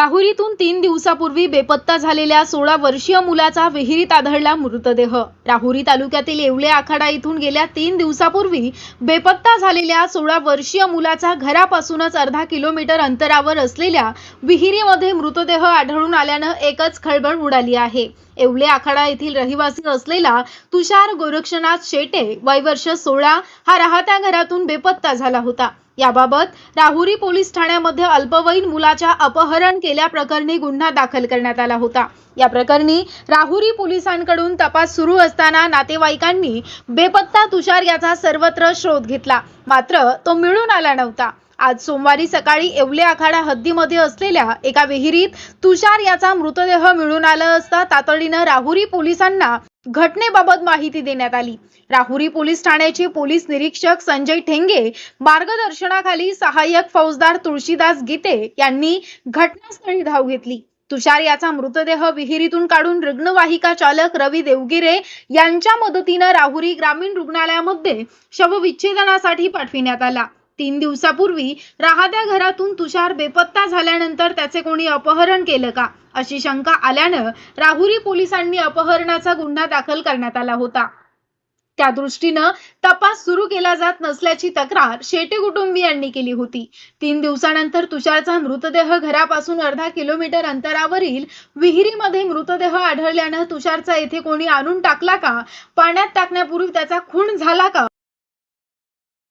राहुरीतून तीन दिवसापूर्वी बेपत्ता झालेल्या सोळा वर्षीय मुलाचा विहिरीत आढळला मृतदेह. राहुरी तालुक्यातील येवले आखाडा इथून गेल्या तीन दिवसापूर्वी बेपत्ता झालेल्या सोळा वर्षीय मुलाचा घरापासूनच अर्धा किलोमीटर अंतरावर असलेल्या विहिरीमध्ये मृतदेह आढळून आल्यानं एकच खळबळ उडाली आहे. येवले आखाडा येथील रहिवासी असलेला तुषार गोरक्षनाथ शेटे वय वर्ष सोळा हा राहत्या घरातून बेपत्ता झाला होता. याबाबत राहुरी पोलीस ठाण्यामध्ये अल्पवयीन मुलाच्या अपहरण केल्याप्रकरणी गुन्हा दाखल करण्यात आला होता. या प्रकरणी राहुरी पोलिसांकडून तपास सुरू असताना नातेवाईकांनी बेपत्ता तुषार याचा सर्वत्र शोध घेतला. मात्र तो मिळून आला नव्हता. आज सोमवारी सकाळी येवले आखाडा हद्दीमध्ये असलेल्या एका विहिरीत तुषार याचा मृतदेह मिळून आला असता तातडीनं राहुरी पोलिसांना घटनेबाबत माहिती देण्यात आली. राहुरी पोलीस ठाण्याचे पोलीस निरीक्षक संजय ठेंगे मार्गदर्शनाखाली सहाय्यक फौजदार तुळशीदास गीते यांनी घटनास्थळी धाव घेतली. तुषार याचा मृतदेह विहिरीतून काढून रुग्णवाहिका चालक रवी देवगिरे यांच्या मदतीनं राहुरी ग्रामीण रुग्णालयामध्ये शवविच्छेदनासाठी पाठविण्यात आला. तीन दिवसापूर्वी राहत्या घरातून तुषार बेपत्ता झाल्यानंतर त्याचे कोणी अपहरण केलं का? अशी शंका आल्यानं राहुरी पोलिसांनी अपहरणाचा गुन्हा दाखल करण्यात आला होता. त्या दृष्टीनं तपास सुरू केला जात नसल्याची तक्रार शेटे कुटुंबियांनी केली होती. तीन दिवसानंतर तुषारचा मृतदेह घरापासून अर्धा किलोमीटर अंतरावरील विहिरीमध्ये मृतदेह आढळल्यानं तुषारचा येथे कोणी आणून टाकला का? पाण्यात टाकण्यापूर्वी त्याचा खून झाला का?